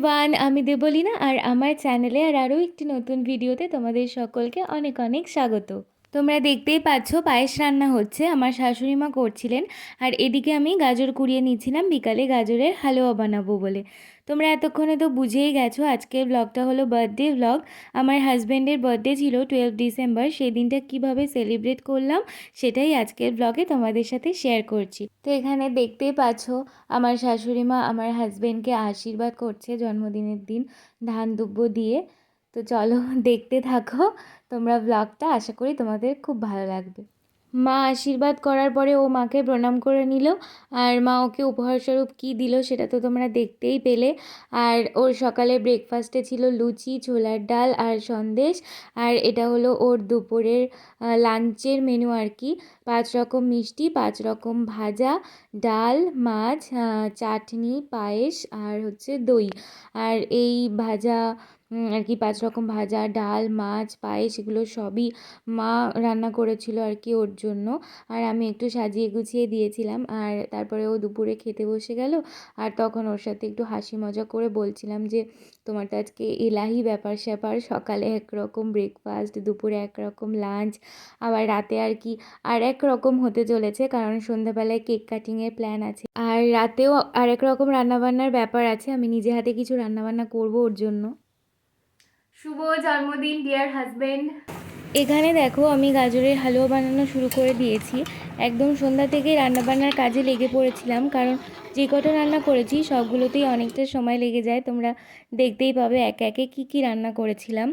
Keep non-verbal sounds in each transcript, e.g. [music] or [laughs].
Everyone আমি দেবলিনা আর আমার চ্যানেলে আর আরও একটি নতুন ভিডিওতে তোমাদের সকলকে অনেক অনেক স্বাগত। তোমরা দেখতেই পাচ্ছ পায়েস রান্না হচ্ছে। আমার শাশুড়ি মা করছিলেন আর এদিকে আমি গাজর কুড়িয়ে নিচ্ছিলাম বিকালে গাজরের হালুয়া বানাবো বলে। তোমরা এতক্ষণে তো বুঝেই গেছো, আজকের ব্লগটা হলো বার্থডে ব্লগ আমার হাজব্যান্ডের বার্থডে ছিল টুয়েলভ ডিসেম্বর সেই দিনটা কীভাবে সেলিব্রেট করলাম সেটাই আজকের ব্লগে তোমাদের সাথে শেয়ার করছি। তো এখানে দেখতেই পাচ্ছ, আমার শাশুড়ি মা আমার হাজব্যান্ডকে আশীর্বাদ করছে জন্মদিনের দিন, ধান দুব্য দিয়ে। তো চলো [laughs] দেখতে থাকো। তোমরা ব্লগটা আশা করি তোমাদের খুব ভালো লাগবে। মা আশীর্বাদ করার পরে ও মাকে প্রণাম করে নিল। আর মা ওকে উপহারস্বরূপ কী দিল সেটা তো তোমরা দেখতেই পেলে। আর ওর সকালে ব্রেকফাস্টে ছিল লুচি, ছোলার ডাল আর সন্দেশ। আর এটা হলো ওর দুপুরের লাঞ্চের মেনু আর কি। পাঁচ রকম মিষ্টি, পাঁচ রকম ভাজা, ডাল, মাছ চাটনি, পায়েস আর হচ্ছে দই। আর এই ভাজা আর কি পাঁচ রকম ভাজা, ডাল, মাছ, পায়েস এগুলো সবই মা রান্না করেছিল আর কি ওর জন্য। আর আমি একটু সাজিয়ে গুছিয়ে দিয়েছিলাম আর তারপরে ও দুপুরে খেতে বসে গেল আর তখন ওর সাথে একটু হাসি মজা করে বলছিলাম যে, তোমার তো আজকে এলাহি ব্যাপার স্যাপার, সকালে একরকম ব্রেকফাস্ট দুপুরে একরকম লাঞ্চ আবার রাতে আর কি আর এক রকম হতে চলেছে কারণ সন্ধ্যাবেলায় কেক কাটিংয়ের প্ল্যান আছে। আর রাতেও আরেক রকম রান্নাবান্নার ব্যাপার আছে, আমি নিজে হাতে কিছু রান্নাবান্না করব ওর জন্য। শুভ জন্মদিন ডিয়ার হাজবেন্ড এখানে দেখো, আমি গাজরের হালুয়া বানানো শুরু করে দিয়েছি। একদম সন্ধ্যা থেকেই রান্নাবান্নার কাজে লেগে পড়েছিলাম, কারণ যে কটা রান্না করেছি, সবগুলোতেই অনেকটা সময় লেগে যায়। তোমরা দেখতেই পাবে একে একে কী কী রান্না করেছিলাম।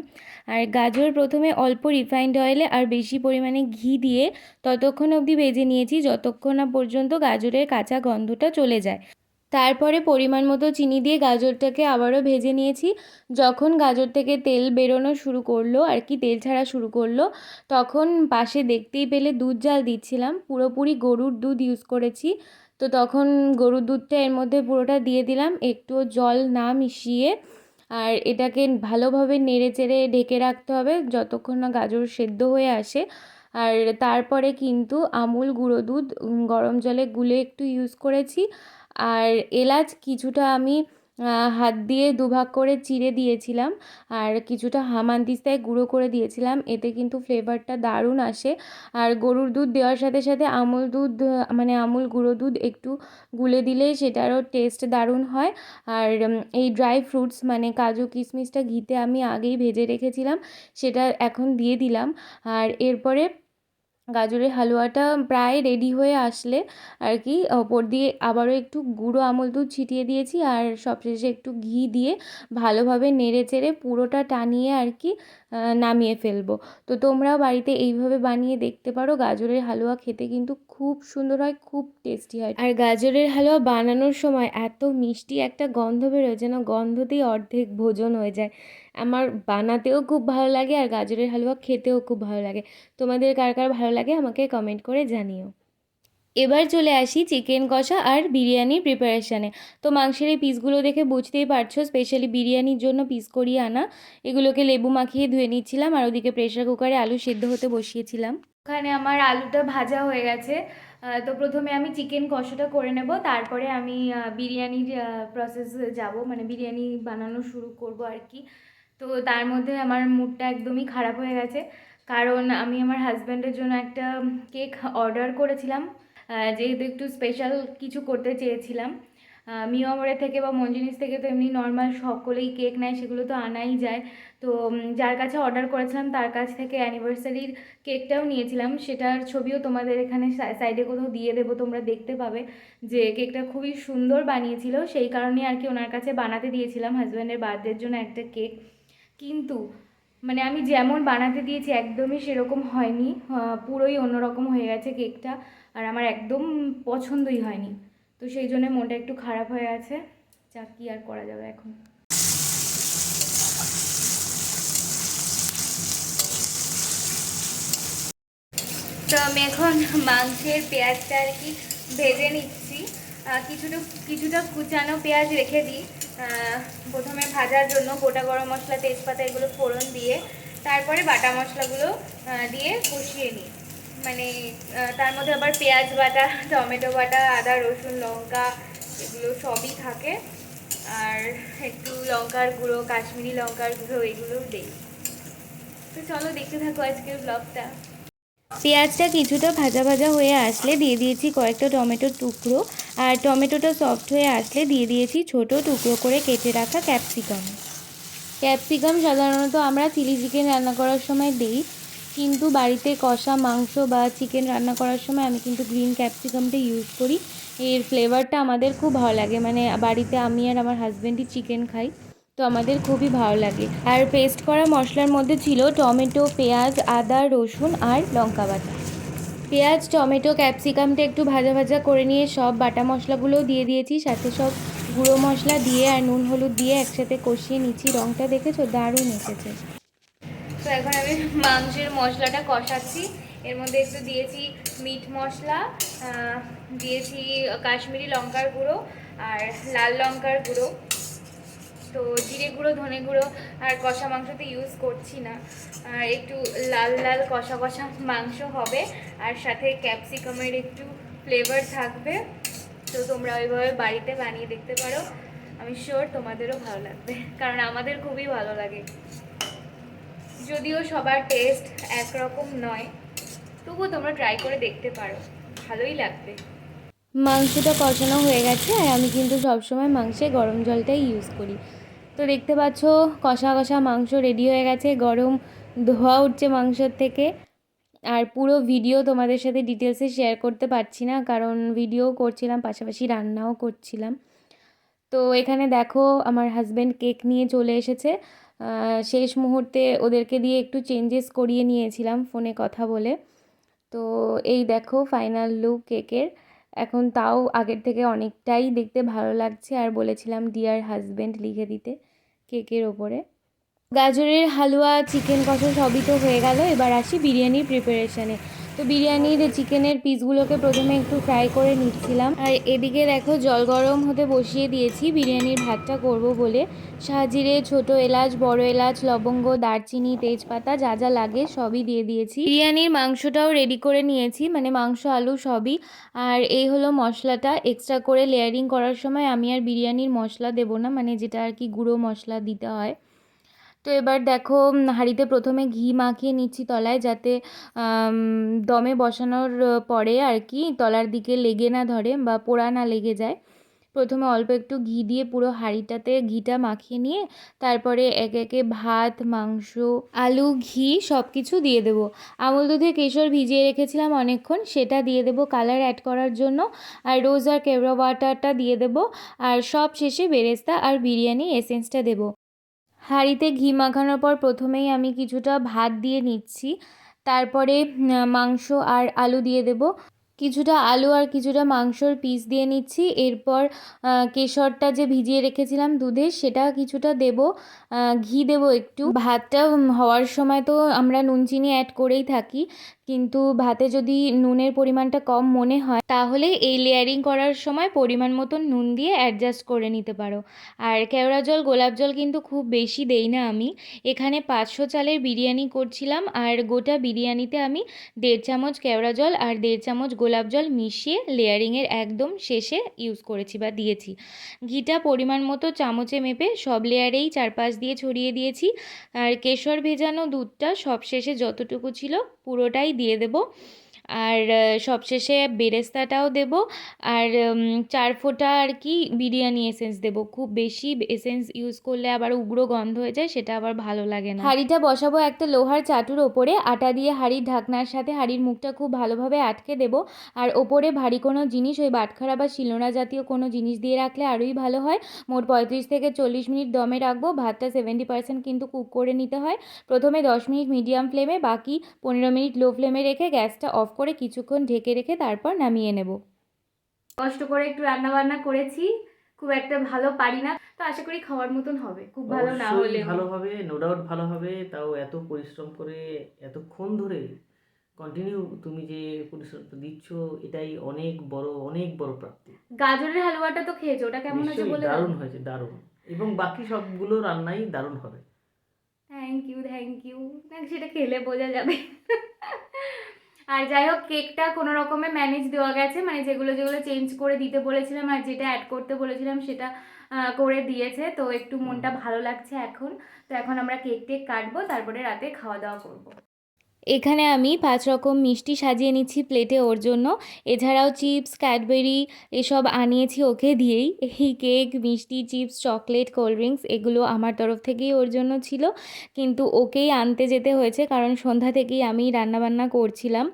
আর গাজর প্রথমে অল্প রিফাইন্ড অয়েলে আর বেশি পরিমাণে ঘি দিয়ে ততক্ষণ অবধি ভেজে নিয়েছি, যতক্ষণ না পর্যন্ত গাজরের কাঁচা গন্ধটা চলে যায়। তারপরে পরিমাণ মতো চিনি দিয়ে গাজরটাকে আবারও ভেজে নিয়েছি। যখন গাজর থেকে তেল বেরোনো শুরু করল, আর কি তেল ছাড়া শুরু করল, তখন পাশে দেখতেই পেলে দুধ জাল দিচ্ছিলাম। পুরোপুরি গরুর দুধ ইউজ করেছি। তো তখন গরুর দুধটা এর মধ্যে পুরোটা দিয়ে দিলাম। একটুও জল না মিশিয়ে আর এটাকে ভালোভাবে নেড়ে চেড়ে ঢেকে রাখতে হবে যতক্ষণ না গাজর সেদ্ধ হয়ে আসে। আর তারপরে কিন্তু আমুল গুঁড়ো দুধ গরম জলে গুলে একটু ইউজ করেছি। আর এলাচ কিছুটা আমি হাত দিয়ে দুভাগ করে চিড়ে দিয়েছিলাম। আর কিছুটা হামানদিস্তায় গুঁড়ো করে দিয়েছিলাম। এতে কিন্তু ফ্লেভারটা দারুণ আসে। আর গরুর দুধ দেওয়ার সাথে সাথে আমুল দুধ মানে আমুল গুঁড়ো দুধ একটু গুলে দিলে সেটারও টেস্ট দারুণ হয়। আর এই ড্রাই ফ্রুটস মানে কাজু কিশমিশটা ঘিতে আমি আগেই ভেজে রেখেছিলাম। সেটা এখন দিয়ে দিলাম। আর এরপরে গাজরের হালুয়াটা প্রায় রেডি হয়ে আসলে আর কি ওপর দিয়ে আবারও একটু গুঁড়ো আমল দুধ ছিটিয়ে দিয়েছি আর সবশেষে একটু ঘি দিয়ে ভালোভাবে নেড়ে চেড়ে পুরোটা টানিয়ে আর কি নামিয়ে ফেলব। তো তোমরাও বাড়িতে এইভাবে বানিয়ে দেখতে পারো, গাজরের হালুয়া খেতে কিন্তু খুব সুন্দর হয়, খুব টেস্টি হয়। আর গাজরের হালুয়া বানানোর সময় এত মিষ্টি একটা গন্ধ বেরোয় যেন গন্ধতেই অর্ধেক ভোজন হয়ে যায়। আমার বানাতেও খুব ভালো লাগে আর গাজরের হালুয়া খেতেও খুব ভালো লাগে। তোমাদের কার কার ভালো লাগে আমাকে কমেন্ট করে জানিও। এবার চলে আসি চিকেন কষা আর বিরিয়ানির প্রিপারেশানে তো মাংসের এই পিসগুলো দেখে বুঝতেই পারছ স্পেশালি বিরিয়ানির জন্য পিস করিয়ে আনা। এগুলোকে লেবু মাখিয়ে ধুয়ে নিচ্ছিলাম আর ওদিকে প্রেশার কুকারে আলু সেদ্ধ হতে বসিয়েছিলাম। ওখানে আমার আলুটা ভাজা হয়ে গেছে। তো প্রথমে আমি চিকেন কষাটা করে নেব, তারপরে আমি বিরিয়ানির প্রসেস যাব। মানে বিরিয়ানি বানানো শুরু করব আর কি। তো তার মধ্যে আমার মুডটা একদমই খারাপ হয়ে গেছে। কারণ আমি আমার হাজব্যান্ডের জন্য একটা কেক অর্ডার করেছিলাম। যেহেতু একটু স্পেশাল কিছু করতে চেয়েছিলাম। মিয়ামরে থেকে বা মঞ্জিনিস থেকে তো এমনি নর্মাল সকলেই কেক নেয়, সেগুলো তো আনাই যায়। তো যার কাছে অর্ডার করেছিলাম, তার কাছ থেকে অ্যানিভার্সারির কেকটাও নিয়েছিলাম। সেটার ছবিও তোমাদের এখানে সাইডে কোথাও দিয়ে দেবো, তোমরা দেখতে পাবে যে কেকটা খুবই সুন্দর বানিয়েছিল। সেই কারণে আর কি ওনার কাছে বানাতে দিয়েছিলাম হাজব্যান্ডের বার্থডের জন্য একটা কেক কিন্তু মানে আমি যেমন বানাতে দিয়েছি, একদমই সেরকম হয়নি। পুরোই অন্যরকম হয়ে গেছে কেকটা আর আমার একদম পছন্দই হয়নি। তো সেই জন্য মনটা একটু খারাপ হয়ে আছে। যা কি আর করা যাবে এখন? তো আমি এখন মাংসের পেঁয়াজটা আর কি ভেজে নিচ্ছি। কিছুটা কিছুটা কুচানো পেঁয়াজ রেখে দিই। প্রথমে ভাজার জন্য গোটা গরম মশলা, তেজপাতা, এগুলো ফোড়ন দিয়ে, তারপরে বাটা মশলাগুলো দিয়ে কষিয়ে নিই। মানে তার মধ্যে আবার পেঁয়াজ বাটা টমেটো বাটা আদা রসুন লঙ্কা এগুলো সবই থাকে। আর একটু লঙ্কার গুঁড়ো কাশ্মীরি লঙ্কার গুঁড়ো এগুলোও দেই। তো চলো দেখতে থাকো আজকের ব্লগটা। পেঁয়াজটা কিছুটা ভাজা ভাজা হয়ে আসলে দিয়ে দিয়েছি কয়েকটা টমেটোর টুকরো। আর টমেটোটা সফট হয়ে আসলে দিয়ে দিয়েছি ছোট টুকরো করে কেটে রাখা ক্যাপসিকাম ক্যাপসিকাম সাধারণত আমরা চিলি চিকেন রান্না করার সময় দিই। কিন্তু বাড়িতে কষা মাংস বা চিকেন রান্না করার সময় আমি কিন্তু গ্রিন ক্যাপসিকামটা ইউজ করি। এর ফ্লেভারটা আমাদের খুব ভালো লাগে। মানে বাড়িতে আমি আর আমার হাজব্যান্ডই চিকেন খাই, তো আমাদের খুবই ভালো লাগে। আর পেস্ট করা মশলার মধ্যে ছিল টমেটো, পেঁয়াজ, আদা, রসুন আর লঙ্কা বাটা। পেঁয়াজ, টমেটো ক্যাপসিকামটা একটু ভাজা ভাজা করে নিয়ে সব বাটা মশলাগুলোও দিয়ে দিয়েছি। সাথে সব গুঁড়ো মশলা দিয়ে আর নুন, হলুদ দিয়ে একসাথে কষিয়ে নিচ্ছি। রঙটা দেখেছ? দারুণ এসেছে। তো এখন আমি মাংসের মশলাটা কষাচ্ছি। এর মধ্যে একটু দিয়েছি মিট মশলা দিয়েছি কাশ্মীরি লঙ্কার গুঁড়ো আর লাল লঙ্কার গুঁড়ো। তো জিরে গুঁড়ো, ধনে গুঁড়ো আর কষা মাংসতে ইউজ করছি না। আর একটু লাল লাল কষা কষা মাংস হবে আর সাথে ক্যাপসিকামের একটু ফ্লেভার থাকবে। তো তোমরা ওইভাবে বাড়িতে বানিয়ে দেখতে পারো। আমি শিওর তোমাদেরও ভালো লাগবে, কারণ আমাদের খুবই ভালো লাগে। যদিও সবার টেস্ট একরকম নয়, তবুও তোমরা ট্রাই করে দেখতে পারো। ভালোই লাগবে। মাংসটা কষানো হয়ে গেছে, আর আমি কিন্তু সবসময় মাংসে গরম জলটাই ইউজ করি। তো দেখতে পাচ্ছ, কষা কষা মাংস রেডি হয়ে গেছে, গরম ধোয়া উঠছে মাংসর থেকে। আর পুরো ভিডিও তোমাদের সাথে ডিটেলসে শেয়ার করতে পারছি না, কারণ ভিডিও করছিলাম, পাশাপাশি রান্নাও করছিলাম। তো এখানে দেখো, আমার হাজব্যান্ড কেক নিয়ে চলে এসেছে। শেষ মুহূর্তে ওদেরকে দিয়ে একটু চেঞ্জেস করিয়ে নিয়েছিলাম ফোনে কথা বলে। তো এই দেখো ফাইনাল লুক কেকের এখন তাও আগের থেকে অনেকটাই দেখতে ভালো লাগছে। আর বলেছিলাম ডিয়ার হাজব্যান্ড লিখে দিতে কেকের ওপরে। গাজরের হালুয়া চিকেন কষা সবই তো হয়ে গেল। এবার আসি বিরিয়ানির প্রিপারেশানে তো বিরিয়ানির চিকেনের পিসগুলোকে প্রথমে একটু ফ্রাই করে নিচ্ছিলাম। আর এদিকে দেখো, জল গরম হতে বসিয়ে দিয়েছি, বিরিয়ানির ভাতটা করব বলে। সাজিরে ছোট এলাচ, বড় এলাচ, লবঙ্গ, দারচিনি, তেজপাতা, যা যা লাগে সবই দিয়ে দিয়েছি। বিরিয়ানির মাংসটাও রেডি করে নিয়েছি মানে মাংস, আলু সবই। আর এই হলো মশলাটা এক্সট্রা করে লেয়ারিং করার সময় আমি আর বিরিয়ানির মশলা দেবো না মানে যেটা আর কি গুঁড়ো মশলা দিতে হয়। তো এবার দেখো হাঁড়িতে প্রথমে ঘি মাখিয়ে নিচ্ছি তলায় যাতে দমে বসানোর পরে আর কি তলার দিকে লেগে না ধরে বা পোড়া না লেগে যায়। প্রথমে অল্প একটু ঘি দিয়ে পুরো হাঁড়িটাতে ঘিটা মাখিয়ে নিয়ে তারপরে একে একে ভাত, মাংস, আলু, ঘি সব কিছু দিয়ে দেবো। আমুল দুধে কেশর ভিজিয়ে রেখেছিলাম অনেকক্ষণ, সেটা দিয়ে দেবো কালার অ্যাড করার জন্য। আর রোজ আর কেওড়া ওয়াটারটা দিয়ে দেবো। আর সব শেষে বেরেস্তা আর বিরিয়ানি এসেন্সটা দেবো। হাঁড়িতে ঘি মাখানোর পর প্রথমেই আমি কিছুটা ভাত দিয়ে নিচ্ছি। তারপরে মাংস আর আলু দিয়ে দেব। কিছুটা আলু আর কিছুটা মাংসর পিস দিয়ে নিচ্ছি। এরপর কেশরটা যে ভিজিয়ে রেখেছিলাম দুধে, সেটা কিছুটা দেব। ঘি দেব একটু। ভাতটা হওয়ার সময় তো আমরা নুন, চিনি অ্যাড করেই থাকি। কিন্তু ভাতে যদি নুনের পরিমাণটা কম মনে হয়, তাহলে এই লেয়ারিং করার সময় পরিমাণ মতন নুন দিয়ে অ্যাডজাস্ট করে নিতে পারো। আর কেওড়া জল, গোলাপ জল কিন্তু খুব বেশি দেই না আমি। এখানে পাঁচশো চালের বিরিয়ানি করছিলাম আর গোটা বিরিয়ানিতে আমি দেড় চামচ কেওড়া জল আর দেড় চামচ গোলাপ জল মিশিয়ে লেয়ারিংয়ের একদম শেষে ইউজ করেছি বা দিয়েছি। ঘিটা পরিমাণ মতো চামচে মেপে সব লেয়ারেই চারপাশ দিয়ে ছড়িয়ে দিয়েছি। আর কেশর ভেজানো দুধটা সবশেষে যতটুকু ছিল পুরোটাই দিয়ে দেবো। আর সবশেষে বেরেস্তাটাও দেব। আর চার ফোঁটা আর কি বিরিয়ানি এসেন্স দেব। খুব বেশি এসেন্স ইউজ করলে আবার উগ্র গন্ধ হয়ে যায়, সেটা আবার ভালো লাগে না। হাঁড়িটা বসাবো একটা লোহার চাটুর ওপরে, আটা দিয়ে হাঁড়ির ঢাকনার সাথে হাঁড়ির মুখটা খুব ভালোভাবে আটকে দেব। আর ওপরে ভারী কোনো জিনিস, ওই বাটখারা বা শিলনোড়া জাতীয় কোনো জিনিস দিয়ে রাখলে আরোই ভালো হয়। মোট পঁয়ত্রিশ থেকে চল্লিশ মিনিট দমে রাখব। ভাতটা সেভেন্টি পার্সেন্ট কিন্তু কুক করে নিতে হয়। প্রথমে দশ মিনিট মিডিয়াম ফ্লেমে বাকি পনেরো মিনিট লো ফ্লেমে রেখে গ্যাসটা অফ করে কিছুক্ষণ ঢেকে রেখে তারপর নামিয়ে নেব। কষ্ট করে একটু রান্না বান্না করেছি খুব একটা ভালো পারি না তো আশা করি খাওয়ার মতন হবে। খুব ভালো না হলে ভালো হবে নো ডাউট ভালো হবে তাও এত পরিশ্রম করে এতক্ষণ ধরে কন্টিনিউ তুমি যে পরিশ্রমটা দিচ্ছ এটাই অনেক বড় অনেক বড় প্রাপ্তি। গাজরের হালুয়াটা তো খেয়েছো ওটা কেমন হয়েছে বলে দারুণ হয়েছে দারুণ। এবং বাকি সবগুলো রান্নাই দারুণ হবে। থ্যাংক ইউ থ্যাংক ইউ না সেটা খেলে বোঝা যাবে। আর যাই হোক কেকটা কোনো রকমে ম্যানেজ দেওয়া গেছে। মানে যেগুলো যেগুলো চেঞ্জ করে দিতে বলেছিলাম আর যেটা অ্যাড করতে বলেছিলাম সেটা করে দিয়েছে। তো একটু মনটা ভালো লাগছে এখন। তো এখন আমরা কেক টেক কাটবো তারপরে রাতে খাওয়া দাওয়া করব। এখানে আমি পাঁচ রকম মিষ্টি সাজিয়ে নিচ্ছি প্লেটে ওর জন্য। এছাড়াও চিপস, ক্যাডবেরি এসব আনিয়েছি ওকে দিয়েই। এই কেক, মিষ্টি, চিপস, চকলেট, কোল্ড ড্রিঙ্কস এগুলো আমার তরফ থেকেই ওর জন্য ছিল। কিন্তু ওকেই আনতে যেতে হয়েছে কারণ সন্ধ্যা থেকেই আমি রান্নাবান্না করছিলাম।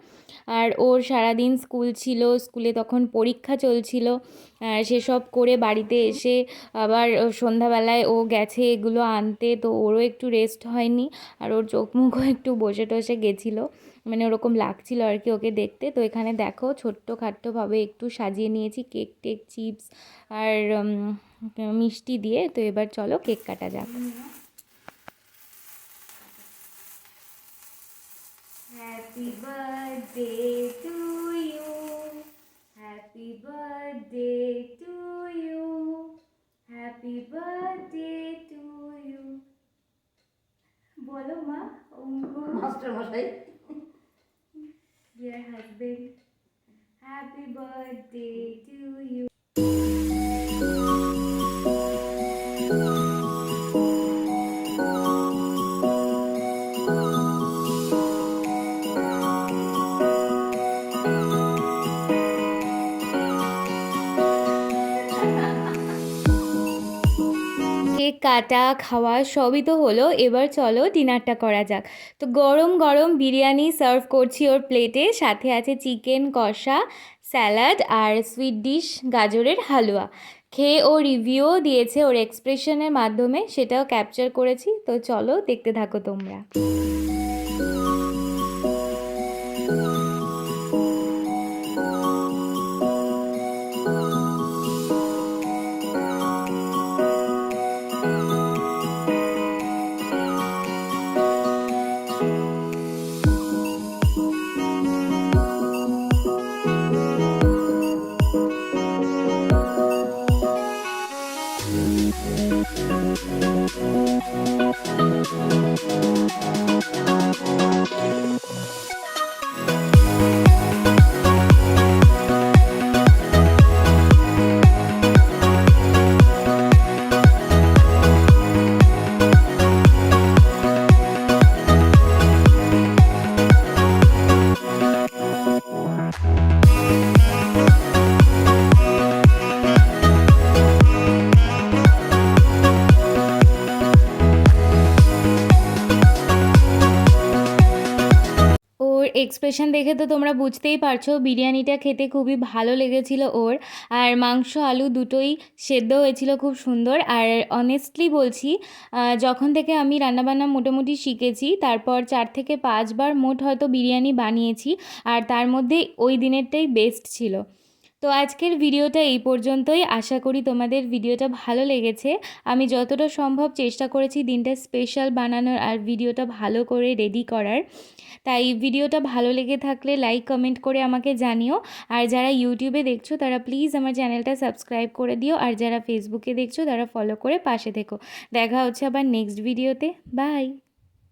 আর ওর সারাদিন স্কুল ছিল, স্কুলে তখন পরীক্ষা চলছিল সেসব করে বাড়িতে এসে আবার সন্ধ্যাবেলায় ও গেছে এগুলো আনতে, তো ওরও একটু রেস্ট হয়নি আর ওর চোখ মুখও [laughs] একটু বসে টসে গেছিল। মানে ওরকম লাগছিল আর কি ওকে দেখতে। তো এখানে দেখো ছোট্ট খাট্টোভাবে একটু সাজিয়ে নিয়েছি, কেক টেক, চিপস আর মিষ্টি দিয়ে। তো এবার চলো কেক কাটা যাক। Happy birthday to you happy birthday to you happy birthday to you বলো মা মাস্টার মশাই কাটা, খাওয়া সবই তো হলো। এবার চলো ডিনারটা করা যাক। তো গরম গরম বিরিয়ানি সার্ভ করছি ওর প্লেটে সাথে আছে চিকেন কষা স্যালাড আর সুইট ডিশ গাজরের হালুয়া। খেয়ে ও রিভিউও দিয়েছে ওর এক্সপ্রেশনের মাধ্যমে। সেটাও ক্যাপচার করেছি। তো চলো দেখতে থাকো তোমরা। এক্সপ্রেশন দেখে তো তোমরা বুঝতেই পারছ, বিরিয়ানিটা খেতে খুবই ভালো লেগেছিল ওর। আর মাংস, আলু দুটোই সেদ্ধ হয়েছিল খুব সুন্দর। আর অনেস্টলি বলছি যখন থেকে আমি রান্নাবান্না মোটামুটি শিখেছি, তারপর চার থেকে পাঁচবার মোট হয়তো বিরিয়ানি বানিয়েছি, আর তার মধ্যে ওই দিনেরটাই বেস্ট ছিল। তো আজকের ভিডিওটা এই পর্যন্তই। আশা করি তোমাদের ভিডিওটা ভালো লেগেছে। আমি যতটা সম্ভব চেষ্টা করেছি দিনটা স্পেশাল বানানোর আর ভিডিওটা ভালো করে রেডি করার। তাই ভিডিওটা ভালো লেগে থাকলে লাইক কমেন্ট করে আমাকে জানিও। আর যারা ইউটিউবে দেখছ, তারা প্লিজ আমার চ্যানেলটা সাবস্ক্রাইব করে দিও। আর যারা ফেসবুকে দেখছ, তারা ফলো করে পাশে থেকো। দেখা হচ্ছে আবার নেক্সট ভিডিওতে বাই